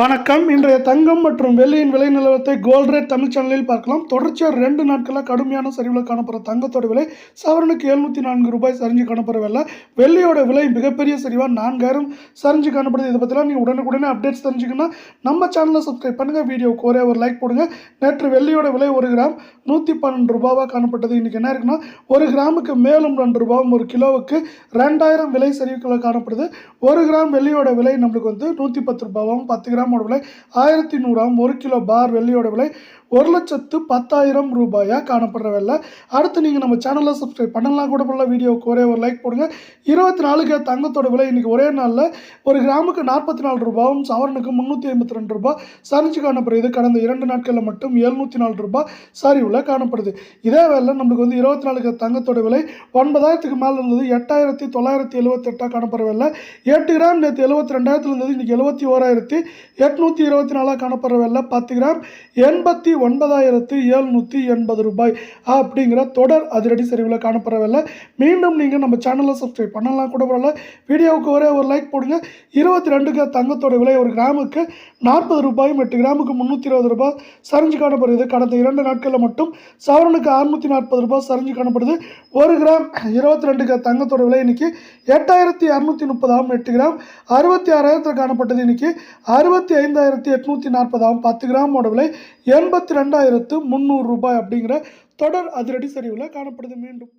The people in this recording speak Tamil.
வணக்கம். இன்றைய தங்கம் மற்றும் வெள்ளியின் விலை நிலவரத்தை கோல்ட் ரேட் தமிழ் சேனலில் பார்க்கலாம். தொடர்ச்சியாக ரெண்டு நாட்களாக கடுமையான சரிவில் காணப்படுற தங்கத்தோட விலை சவரனுக்கு எழுநூற்றி நான்கு ரூபாய் சரிஞ்சு காணப்படவில்லை வெள்ளியோட விலை மிகப்பெரிய சரிவாக நான்காயிரம் சரிஞ்சு காணப்படுது. இதை பற்றிலாம் நீங்கள் உடனுக்குடனே அப்டேட்ஸ் தெரிஞ்சுக்கணும்னா நம்ம சேனலை சப்ஸ்கிரைப் பண்ணுங்கள் வீடியோ ஒரே ஒரு லைக் போடுங்க. நேற்று வெள்ளியோட விலை ஒரு கிராம் நூற்றி பன்னெண்டு ரூபாவாக காணப்பட்டது. இன்றைக்கி என்ன இருக்குன்னா ஒரு கிராமுக்கு மேலும் ரெண்டு ரூபாவும் ஒரு கிலோவுக்கு ரெண்டாயிரம் விலை சரிவுகளாக காணப்படுது. ஒரு கிராம் வெள்ளியோட விலை நம்மளுக்கு வந்து நூற்றி பத்து ரூபாவும் பத்து கிராம் கிராமோட விலை ஆயிரத்தி நூறாம் ஒரு கிலோ பார் வெள்ளியோட விலை ஒரு லட்சத்து பத்தாயிரம் ரூபாயாக காணப்படுற வெள்ளை அடுத்து நீங்கள் நம்ம சேனலில் சப்ஸ்கிரைப் பண்ணலாம் கூட போல வீடியோவுக்கு ஒரே ஒரு லைக் போடுங்க. இருபத்தி நாலுக்கு தங்கத்தோட விலை இன்றைக்கி ஒரே நாளில் ஒரு கிராமுக்கு நாற்பத்தி நாலு ரூபாவும் சவரனுக்கு முந்நூற்றி ஐம்பத்தி ரெண்டு ரூபாய் சரிஞ்சு காணப்படுது கடந்த இரண்டு நாட்களில் மட்டும் எழுநூற்றி நாலு ரூபாய் சரிவில் காணப்படுது. இதே வேலை நம்மளுக்கு வந்து இருபத்தி நாலுக்கு தங்கத்தோட விலை ஒன்பதாயிரத்துக்கு மேலே இருந்தது எட்டாயிரத்தி தொள்ளாயிரத்தி எழுபத்தெட்டாக காணப்படவில்லை எட்டு கிராம் நேற்று எழுபத்தி ரெண்டாயிரத்தில் இருந்தது இன்றைக்கி எழுபத்தி ஓராயிரத்தி எட்நூற்றி இருபத்தி நாலாக காணப்படவில்லை பத்து கிராம் எண்பத்தி ஒன்பதாயிரத்து ஏழ்நூற்றி எண்பது ரூபாய் அப்படிங்கிற தொடர் அதிரடி சரிவில் காணப்படவில்லை மீண்டும் நீங்கள் நம்ம சேனலை சப்ஸ்கிரைப் பண்ணலாம் கூட பரவாயில்ல. வீடியோவுக்கு ஒரே ஒரு லைக் போடுங்க. இருபத்தி ரெண்டுக்கு தங்கத்தோட விலை ஒரு கிராமுக்கு நாற்பது ரூபாயும் எட்டு கிராமுக்கு முந்நூற்றி இருபது ரூபாய் சரிஞ்சு காணப்படுது. கடந்த இரண்டு நாட்களில் மட்டும் சவரனுக்கு அறுநூற்றி நாற்பது ரூபாய் சரிஞ்சு காணப்படுது. ஒரு கிராம் இருபத்தி ரெண்டுக்கு தங்கத்தோட விலை இன்னைக்கு எட்டாயிரத்தி இரநூத்தி முப்பதாம் எட்டு கிராம். அறுபத்தி ஆறாயிரத்தில் காணப்பட்டது இன்னைக்கு அறுபத்தி ஐந்தாயிரத்தி எட்நூற்றி நாற்பதாம் பத்து கிராமோட விலை எண்பத்தி ரெண்டாயிரத்து முந்நூறு ரூபாய் அப்படிங்கிற தொடர் அதிரடி சரிவில் காணப்படுது மீண்டும்.